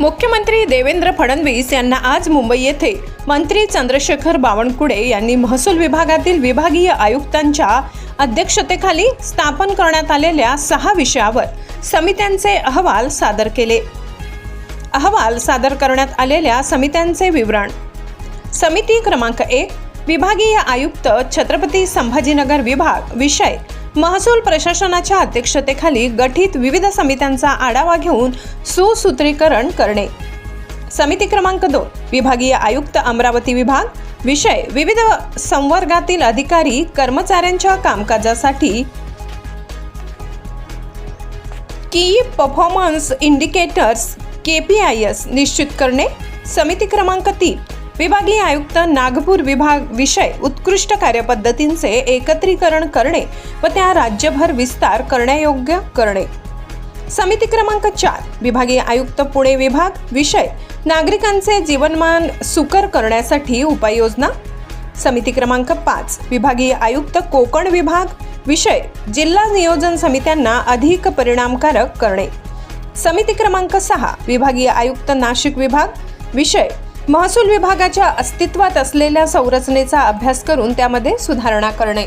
मुख्यमंत्री देवेंद्र फडणवीस यांना आज मुंबई येथे मंत्री चंद्रशेखर बावनकुळे यांनी महसूल विभागातील विभागीय आयुक्तांच्या अध्यक्षतेखाली स्थापन करण्यात आलेल्या सहा विषयावर समित्यांचे अहवाल सादर केले. अहवाल सादर करण्यात आलेल्या समित्यांचे विवरण. समिती क्रमांक एक विभागीय आयुक्त छत्रपती संभाजीनगर विभाग विषय महसूल प्रशासनाच्या अध्यक्षतेखाली गठीत विविध समित्यांचा आढावा घेऊन सुसूत्रीकरण करणे. समिती क्रमांक दोन विभागीय आयुक्त अमरावती विभाग. विषय विविध संवर्गातील अधिकारी कर्मचाऱ्यांच्या कामकाजासाठी. Key performance indicators K P I S निश्चित करणे. समिती क्रमांक तीन विभागीय आयुक्त नागपूर विभाग विषय उत्कृष्ट कार्यपद्धतींचे एकत्रीकरण करणे व त्या राज्यभर विस्तार करण्यायोग्य करणे. समिती क्रमांक चार विभागीय आयुक्त पुणे विभाग विषय नागरिकांचे जीवनमान सुकर करण्यासाठी उपाययोजना. समिती क्रमांक पाच विभागीय आयुक्त कोकण विभाग विषय जिल्हा नियोजन समित्यांना अधिक परिणामकारक करणे. समिती क्रमांक सहा विभागीय आयुक्त नाशिक विभाग विषय महसूल विभागाच्या अस्तित्वात असलेल्या संरचनेचा अभ्यास करून त्यामध्ये सुधारणा करणे.